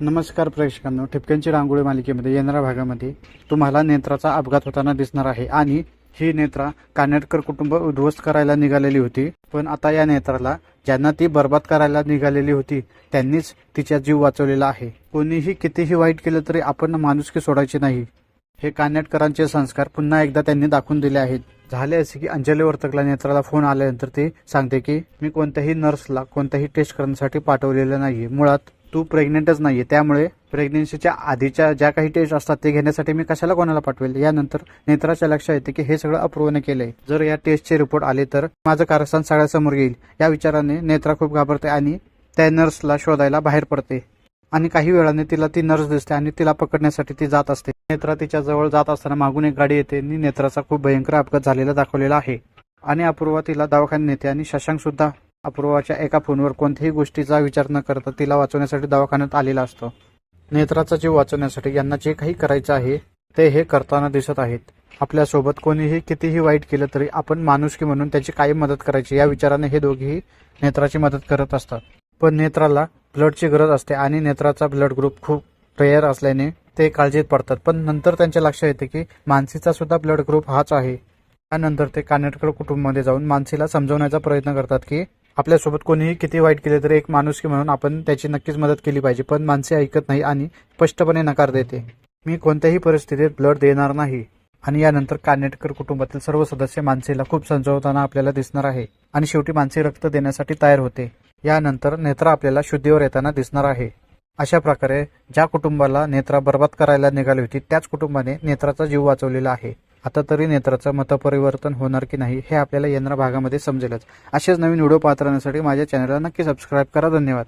नमस्कार प्रेक्षकांनो ठिपक्यांची रांगोळी मालिकेमध्ये येणाऱ्या भागामध्ये तुम्हाला नेत्राचा अपघात होताना दिसणार आहे आणि ही नेत्रा कानेटकर कुटुंब उद्ध्वस्त करायला निघालेली होती. पण आता या नेत्राला ज्यांना ती बर्बाद करायला निघालेली होती त्यांनीच तिचा जीव वाचवलेला आहे. कोणीही कितीही वाईट केलं तरी आपण माणुसकी सोडायची नाही. हे कानेटकरांचे संस्कार पुन्हा एकदा त्यांनी दाखवून दिले आहेत. झाले असे की अंजली वर्तकला नेत्राला फोन आल्यानंतर ते सांगते की मी कोणत्याही नर्सला कोणत्याही टेस्ट करण्यासाठी पाठवलेलं नाहीये. मुळात तू प्रेग्नेंटच नाहीये. त्यामुळे प्रेग्नेन्सीच्या आधीच्या ज्या काही टेस्ट असतात ते घेण्यासाठी मी कशाला कोणाला पाठवेल? यानंतर नेत्राच्या लक्षात येते की हे सगळं अप्रूव्हने केलंय. जर या टेस्टचे रिपोर्ट आले तर माझं कारस्थान सगळ्यासमोर येईल. या विचाराने नेत्रा खूप घाबरते आणि त्या नर्सला शोधायला बाहेर पडते. आणि काही वेळाने तिला ती नर्स दिसते आणि तिला पकडण्यासाठी ती जात असते. नेत्रा तिच्या जवळ जात असताना मागून एक गाडी येते आणि नेत्राचा खूप भयंकर अपघात झालेला दाखवलेला आहे. आणि अपूर्वा तिला दवाखान्यात नेते आणि शशांक सुद्धा अपूर्वाच्या एका फोनवर कोणत्याही गोष्टीचा विचार न करता तिला वाचवण्यासाठी दवाखान्यात आलेला असतो. नेत्राचा जीव वाचवण्यासाठी यांना जे काही करायचं आहे ते हे करताना दिसत आहेत. आपल्यासोबत कोणीही कितीही वाईट केलं तरी आपण माणुसकी म्हणून त्याची कायम मदत करायची या विचाराने हे दोघेही नेत्राची मदत करत असतात. पण नेत्राला ब्लडची गरज असते आणि नेत्राचा ब्लड ग्रुप खूप रेअर असल्याने ते काळजीत पडतात. पण नंतर त्यांच्या लक्षात येते की मानसीचा सुद्धा ब्लड ग्रुप हाच आहे. त्यानंतर ते कानेटकर कुटुंबामध्ये जाऊन मानसीला समजवण्याचा प्रयत्न करतात की आपल्यासोबत कोणीही किती वाईट केले तरी एक माणुसकी म्हणून आपण त्याची नक्कीच मदत केली पाहिजे. पण माणसे ऐकत नाही आणि स्पष्टपणे नकार देते. मी कोणत्याही परिस्थितीत ब्लड देणार नाही. आणि यानंतर कानेटकर कुटुंबातील सर्व सदस्य मानसेला खूप समजवताना आपल्याला दिसणार आहे. आणि शेवटी मानसे रक्त देण्यासाठी तयार होते. यानंतर नेत्रा आपल्याला शुद्धीवर येताना दिसणार आहे. अशा प्रकारे ज्या कुटुंबाला नेत्रा बर्बाद करायला निघाली होती त्याच कुटुंबाने नेत्राचा जीव वाचवलेला आहे. आता तरी नेत्राचं मतपरिवर्तन होणार की नाही हे आपल्याला येणाऱ्या भागामध्ये समजेलच. असेच नवीन व्हिडिओ पाहत राहण्यासाठी माझ्या चॅनलला नक्की सबस्क्राईब करा. धन्यवाद.